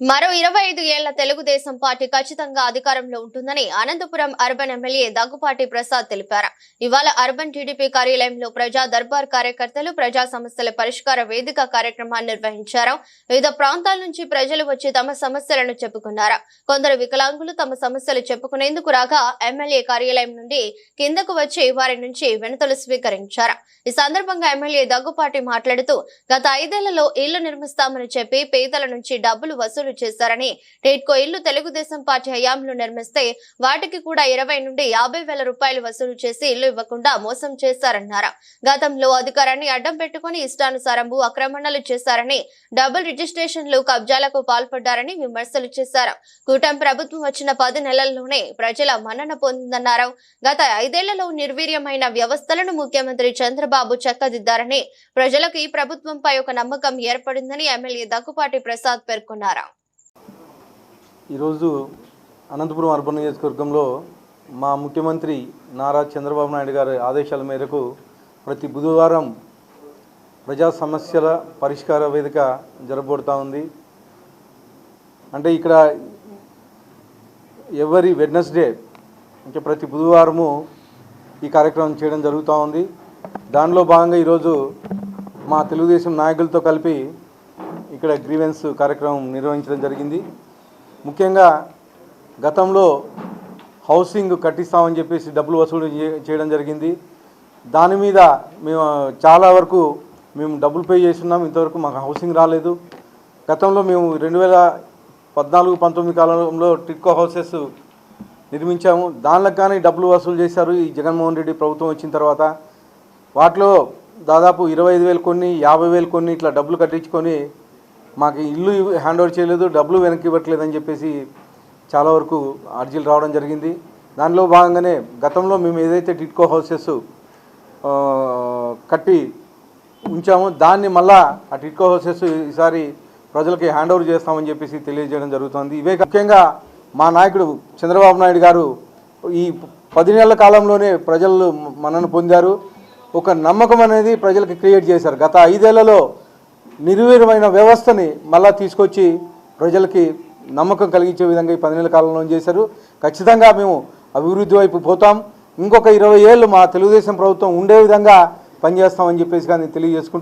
మరో ఇరవై ఐదు ఏళ్ళ తెలుగుదేశం పార్టీ ఖచ్చితంగా అధికారంలో ఉంటుందని అనంతపురం అర్బన్ ఎమ్మెల్యే దగ్గుపాటి ప్రసాద్ తెలిపారు. ఇవాళ అర్బన్ టీడీపీ కార్యాలయంలో ప్రజా దర్బార్ కార్యకర్తలు ప్రజా సమస్యల పరిష్కార వేదిక కార్యక్రమాన్ని నిర్వహించారు. వివిధ ప్రాంతాల నుంచి ప్రజలు వచ్చి తమ సమస్యలను చెప్పుకున్నారు. కొందరు వికలాంగులు తమ సమస్యలు చెప్పుకునేందుకు రాగా ఎమ్మెల్యే కార్యాలయం నుండి కిందకు వచ్చి వారి నుంచి వినతులు స్వీకరించారు. ఈ సందర్భంగా ఎమ్మెల్యే దగ్గుపాటి మాట్లాడుతూ గత ఐదేళ్ళలో ఇళ్ళు నిర్మిస్తామని చెప్పి పేదల నుంచి డబ్బులు వసూలు చేశారని టిడ్కో ఇల్లు తెలుగుదేశం పార్టీ హయాంలో నిర్మిస్తే వాటికి కూడా ఇరవై నుండి యాభై వేల రూపాయలు వసూలు చేసి ఇల్లు ఇవ్వకుండా మోసం చేశారన్నారు. గతంలో అధికారాన్ని అడ్డం పెట్టుకుని ఇష్టానుసారం భూ ఆక్రమణలు చేశారని డబుల్ రిజిస్ట్రేషన్లు కబ్జాలకు పాల్పడ్డారని విమర్శలు చేశారు. కూటమి ప్రభుత్వం వచ్చిన పది నెలల్లోనే ప్రజల మన్నన పొందిందన్నారు. గత ఐదేళ్ళలో నిర్వీర్యమైన వ్యవస్థలను ముఖ్యమంత్రి చంద్రబాబు చక్కదిద్దారని ప్రజలకు ఈ ప్రభుత్వంపై ఒక నమ్మకం ఏర్పడిందని ఎమ్మెల్యే దగ్గుపాటి ప్రసాద్ పేర్కొన్నారు. ఈరోజు అనంతపురం అర్బన్ నియోజకవర్గంలో మా ముఖ్యమంత్రి నారా చంద్రబాబు నాయుడు గారి ఆదేశాల మేరకు ప్రతి బుధవారం ప్రజా సమస్యల పరిష్కార వేదిక జరగబడుతూ ఉంది. అంటే ఇక్కడ ఎవరి వెడ్నెస్డే అంటే ప్రతి బుధవారము ఈ కార్యక్రమం చేయడం జరుగుతూ ఉంది. దానిలో భాగంగా ఈరోజు మా తెలుగుదేశం నాయకులతో కలిపి ఇక్కడ గ్రీవెన్స్ కార్యక్రమం నిర్వహించడం జరిగింది. ముఖ్యంగా గతంలో హౌసింగ్ కట్టిస్తామని చెప్పేసి డబ్బులు వసూలు చే- చేయడం జరిగింది. దాని మీద మేము చాలా వరకు మేము డబ్బులు పే చేస్తున్నాం. ఇంతవరకు మాకు హౌసింగ్ రాలేదు. గతంలో మేము రెండు వేల పద్నాలుగు పంతొమ్మిది కాలంలో టిట్కో హౌసెస్ నిర్మించాము. దానిలో కానీ డబ్బులు వసూలు చేశారు ఈ జగన్మోహన్ రెడ్డి ప్రభుత్వం వచ్చిన తర్వాత. వాటిలో దాదాపు ఇరవై ఐదు వేలు కొన్ని యాభై వేలు కొన్ని ఇట్లా డబ్బులు కట్టించుకొని మాకు ఇల్లు హ్యాండ్ ఓవర్ చేయలేదు డబ్బులు వెనక్కి ఇవ్వట్లేదు అని చెప్పేసి చాలా వరకు అర్జీలు రావడం జరిగింది. దానిలో భాగంగానే గతంలో మేము ఏదైతే టిట్కో హౌసెస్ కట్టి ఉంచామో దాన్ని మళ్ళా ఆ టిట్కో హౌసెస్ ఈసారి ప్రజలకి హ్యాండ్ ఓవర్ చేస్తామని చెప్పేసి తెలియజేయడం జరుగుతుంది. ఇవే ముఖ్యంగా మా నాయకుడు చంద్రబాబు నాయుడు గారు ఈ పది నెలల కాలంలోనే ప్రజలు మనను పొందారు. ఒక నమ్మకం అనేది ప్రజలకు క్రియేట్ చేశారు. గత ఐదేళ్ళలో నిర్వీర్యమైన వ్యవస్థని మళ్ళా తీసుకొచ్చి ప్రజలకి నమ్మకం కలిగించే విధంగా ఈ పది నెలల కాలంలో చేశారు? ఖచ్చితంగా మేము అభివృద్ధి వైపు పోతాం. ఇంకొక ఇరవై ఏళ్ళు మా తెలుగుదేశం ప్రభుత్వం ఉండే విధంగా పనిచేస్తామని చెప్పేసి కానీ తెలియజేసుకుంటాం